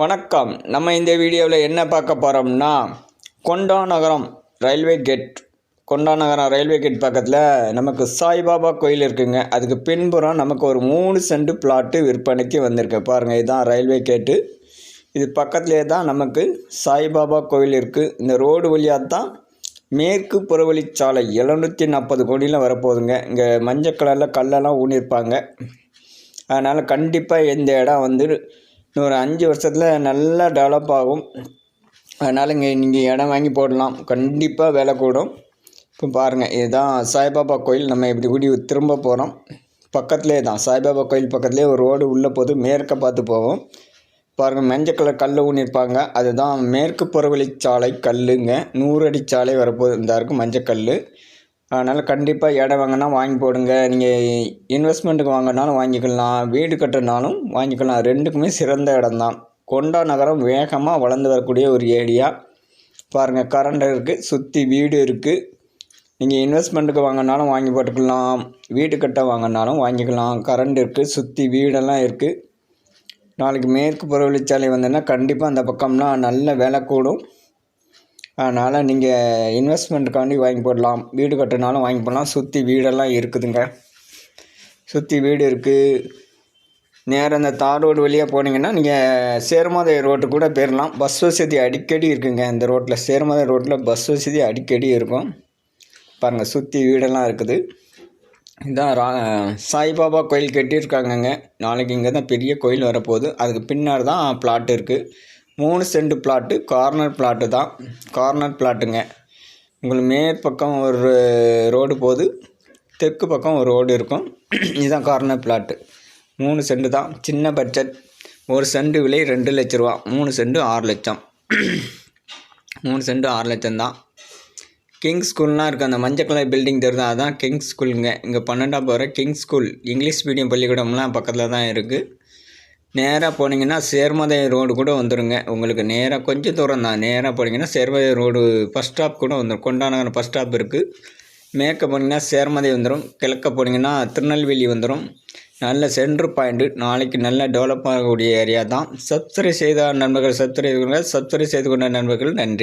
வணக்கம். நம்ம இந்த வீடியோவில் என்ன பார்க்க போகிறோம்னா கொண்டா நகரம் ரயில்வே கேட். கொண்டா நகரம் ரயில்வே கேட் பக்கத்தில் நமக்கு சாய்பாபா கோயில் இருக்குங்க. அதுக்கு பின்புறம் நமக்கு ஒரு மூணு சென்ட் பிளாட்டு விற்பனைக்கு வந்திருக்கு. பாருங்கள் இதுதான் ரயில்வே கேட்டு. இது பக்கத்துலேயே தான் நமக்கு சாய்பாபா கோயில் இருக்குது இந்த ரோடு வழியாக தான் மேற்கு புறவழிச்சாலை எழுநூற்றி நாற்பது கோடியில் வரப்போகுதுங்க. இங்கே மஞ்சள் கலரில் கல்லெல்லாம் ஊனியிருப்பாங்க அதனால் கண்டிப்பாக இந்த இடம் வந்து ஒரு அஞ்சு வருஷத்தில் நல்லா டெவலப் ஆகும். அதனால் இங்கே நீங்கள் இடம் வாங்கி போடலாம். கண்டிப்பாக விலை கூடும். இப்போ பாருங்கள் இதுதான் சாய்பாபா கோயில். நம்ம இப்படி கூடி திரும்ப போகிறோம் பக்கத்துலேயே தான். சாய்பாபா கோயில் பக்கத்துலேயே ஒரு ரோடு உள்ளே போது மேற்க பார்த்து போவோம். பாருங்கள் மஞ்சள் கலர் கல் ஊனிருப்பாங்க அதுதான் மேற்கு புறவழிச்சாலை கல்லுங்க. நூறு அடி சாலை வரப்போது இந்த இருக்குது மஞ்சள் கல் அதனால் கண்டிப்பாக இடம் வாங்கினா வாங்கி போடுங்க. நீங்கள் இன்வெஸ்ட்மெண்ட்டுக்கு வாங்கினாலும் வாங்கிக்கலாம். வீடு கட்டுனாலும் வாங்கிக்கலாம். ரெண்டுக்குமே சிறந்த இடம் தான் கொண்டா நகரம் வேகமாக வளர்ந்து வரக்கூடிய ஒரு ஏரியா. பாருங்கள் கரண்ட் இருக்குது சுற்றி வீடு இருக்குது நீங்கள் இன்வெஸ்ட்மெண்ட்டுக்கு வாங்கினாலும் வாங்கி போட்டுக்கலாம். வீடு கட்ட வாங்கினாலும் வாங்கிக்கலாம். கரண்ட் இருக்குது சுற்றி வீடெல்லாம் இருக்குது நாளைக்கு மேற்கு புறவழிச்சாலை வந்தேன்னா கண்டிப்பாக அந்த பக்கம்லாம் நல்ல விலை கூடும். அதனால் நீங்கள் இன்வெஸ்ட்மெண்ட்டுக்காண்டி வாங்கி போடலாம். வீடு கட்டினாலும் வாங்கி போடலாம். சுற்றி வீடெல்லாம் இருக்குதுங்க. சுற்றி வீடு இருக்குது நேராக அந்த தார் ரோடு வழியாக போனீங்கன்னா நீங்கள் சேருமாதை ரோட்டு கூட போயிடலாம் பஸ் வசதி அடிக்கடி இருக்குங்க இந்த ரோட்டில் சேருமாதை ரோட்டில் பஸ் வசதி அடிக்கடி இருக்கும். பாருங்கள் சுற்றி வீடெல்லாம் இருக்குது. இதுதான் ரா சாய்பாபா கோயில் கட்டியிருக்காங்கங்க. நாளைக்கு இங்கே தான் பெரிய கோயில் வரப்போகுது. அதுக்கு பின்னாடி தான் பிளாட் இருக்குது மூணு சென்ட் பிளாட்டு கார்னர் பிளாட்டு தான். கார்னர் பிளாட்டுங்க உங்களுக்கு மேற்பக்கம் ஒரு ரோடு போகுது தெற்கு பக்கம் ஒரு ரோடு இருக்கும். இதுதான் கார்னர் பிளாட்டு மூணு சென்ட் தான். சின்ன பட்ஜெட் ஒரு சென்ட் விலை ரெண்டு லட்ச ரூபா. மூணு சென்ட் ஆறு லட்சம். மூணு சென்ட் ஆறு லட்சம் தான். கிங்ஸ் ஸ்கூல்லாம் இருக்குது அந்த மஞ்சள் கலர் பில்டிங் தெரியுது? அதுதான் கிங்ஸ் ஸ்கூலுங்க இங்கே பன்னெண்டாம் போகிற கிங்ஸ் ஸ்கூல் இங்கிலீஷ் மீடியம் பள்ளிக்கூடம்லாம் பக்கத்தில் தான் இருக்குது நேராக போனீங்கன்னா சேர்மதை ரோடு கூட வந்துடுங்க உங்களுக்கு நேராக கொஞ்சம் தூரம் தான். நேராக போனீங்கன்னா சேர்மதை ரோடு பஸ் ஸ்டாப் கூட வந்துடும் கொண்டாநகரம் பஸ் ஸ்டாப் இருக்குது மேற்க போனீங்கன்னா சேர்மதை வந்துடும் கிழக்க போனீங்கன்னா திருநெல்வேலி வந்துடும் நல்ல சென்ட்ரு பாயிண்ட்டு நாளைக்கு நல்ல டெவலப் ஆகக்கூடிய ஏரியா தான். சப்ஸ்கிரைப் செய்த நண்பர்கள் சப்ஸ்கிரைப் சப்ஸ்கிரைப் செய்து கொண்ட நண்பர்கள் நன்றி.